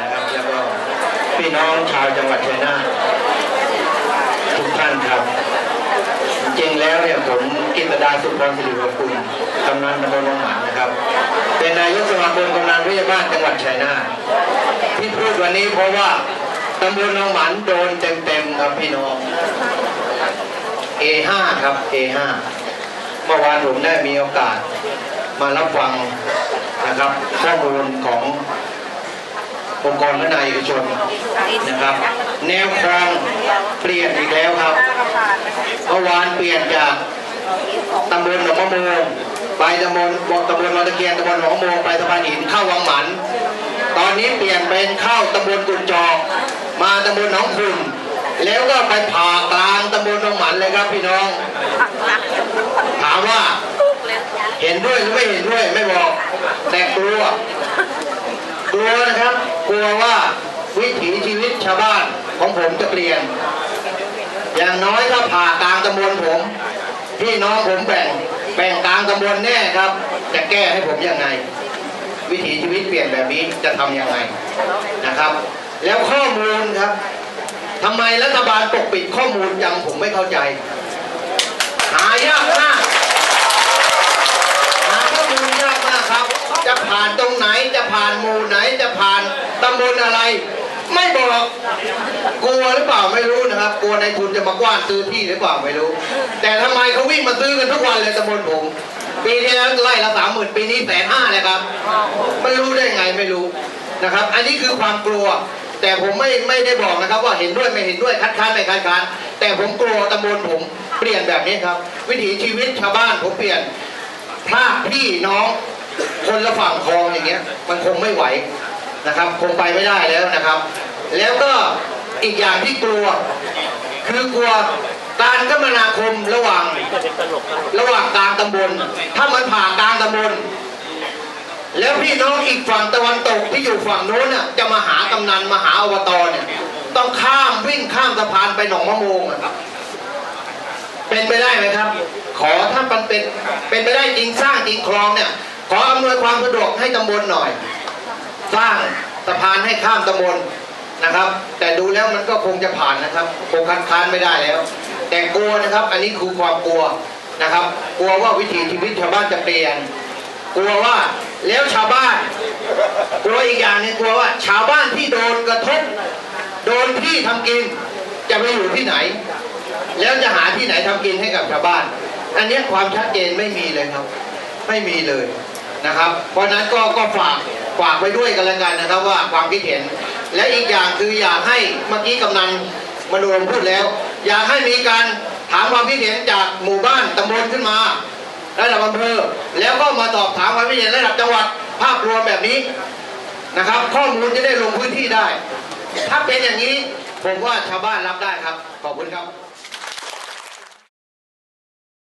นะครับแล้วก็พี่น้องชาวจังหวัดชัยนาททุกท่านครับ จริงแล้วเนี่ยผมกิตดาสุพรรณศิริวกุลกำนันตำบลวังหมันนะครับ เป็นนายกสมาคมกำนันผู้ใหญ่บ้านจังหวัดชัยนาทที่พูดวันนี้เพราะว่าตำบลวังหมันโดนเต็มๆครับพี่น้อง A5 ครับ A5 เมื่อวานผมได้มีโอกาสมารับฟังนะครับข้อมูลของ องค์กรพัฒนายเอกชนนะครับ แนวครองเปลี่ยนอีกแล้วครับเมื่อวานเปลี่ยนจากตำบลหนองมะโมงไปตำบลบอกตำบลวัตะเกียนตำบลหนองมะโมงไปสะพานหินเข้าวังหมัน ตอนนี้เปลี่ยนเป็นเข้าตำบลกุญจอกมาตำบลหนองคุณแล้วก็ไปผ่ากลางตำบลหนองหมันเลยครับพี่น้อง ถามว่า เห็นด้วยหรือไม่เห็นด้วยไม่บอกแต่กลัว กลัวนะครับ กลัวว่าวิถีชีวิตชาวบ้านของผมจะเปลี่ยน อย่างน้อยถ้าผ่ากลางตำบลผมพี่น้องผมแบ่งแบ่งกลางตำบลแน่ครับ จะแก้ให้ผมยังไง วิถีชีวิตเปลี่ยนแบบนี้จะทำยังไงนะครับ แล้วข้อมูลครับทำไมรัฐบาลปกปิดข้อมูลยังผมไม่เข้าใจ หายากมาก หาข้อมูลยากมากครับ จะผ่านตรงไหนจะผ่านหมู่ไหนจะผ่าน ตำบลอะไร ไม่บอกกลัวหรือเปล่าไม่รู้นะครับ กลัวในทุนจะมากว้านซื้อที่หรือเปล่าไม่รู้ แต่ทำไมเขาวิ่งมาซื้อกันทุกวันเลยตำบลผมปีที่แล้วไล่ละสามหมื่นปีนี้แสนห้าเลยครับไม่รู้ได้ไงไม่รู้นะครับ อันนี้คือความกลัว แต่ผมไม่ไม่ได้บอกนะครับ ว่าเห็นด้วยไม่เห็นด้วยคัดค้านไม่คัดค้านแต่ผมกลัวตำบลผมเปลี่ยนแบบนี้ครับ วิถีชีวิตชาวบ้านผมเปลี่ยนถ้าพี่น้องคนละฝั่งคลองอย่างเงี้ย มันคงไม่ไหว นะครับคงไปไม่ได้แล้วนะครับ แล้วก็อีกอย่างที่กลัว คือกลัวการคมนาคมระหว่างระหว่างกลางตำบล ถ้ามันผ่ากลางตำบล แล้วพี่น้องอีกฝั่งตะวันตกที่อยู่ฝั่งโน้นน่ะจะมาหากำนันมาหาอบตเนี่ยต้องข้ามวิ่งข้ามสะพานไปหนองมะโมงเป็นไปได้ไหมครับ ขอถ้ามันเป็นเป็นไปได้จริงสร้างจริงคลองเนี่ยขออำนวยความสะดวกให้ตำบลหน่อย สร้างสะพานให้ข้ามตำบลนะครับ แต่ดูแล้วมันก็คงจะผ่านนะครับ คงคัดค้านไม่ได้แล้ว แต่กลัวนะครับ อันนี้คือความกลัวนะครับ กลัวว่าวิถีชีวิตชาวบ้านจะเปลี่ยน กลัวว่าแล้วชาวบ้าน กลัวอีกอย่างหนึงกลัวว่า ชาวบ้านที่โดนกระทบ โดนที่ทำกิน จะไปอยู่ที่ไหน แล้วจะหาที่ไหนทำกินให้กับชาวบ้าน อันนี้ความชัดเจนไม่มีเลยครับ ไม่มีเลยนะครับ เพราะฉะนั้นก็ก็ฝาก ฝากไว้ด้วยกันแล้วกันนะครับว่าความคิดเห็น และอีกอย่างคืออยากให้เมื่อกี้กำนันมโนรมพูดแล้ว อยากให้มีการถามความคิดเห็นจากหมู่บ้านตำบลขึ้นมาระดับอำเภอแล้วก็มาตอบถามความคิดเห็นระดับจังหวัดภาพรวมแบบนี้นะครับ ข้อมูลจะได้ลงพื้นที่ได้ ถ้าเป็นอย่างนี้ผมว่าชาวบ้านรับได้ครับ ขอบคุณครับ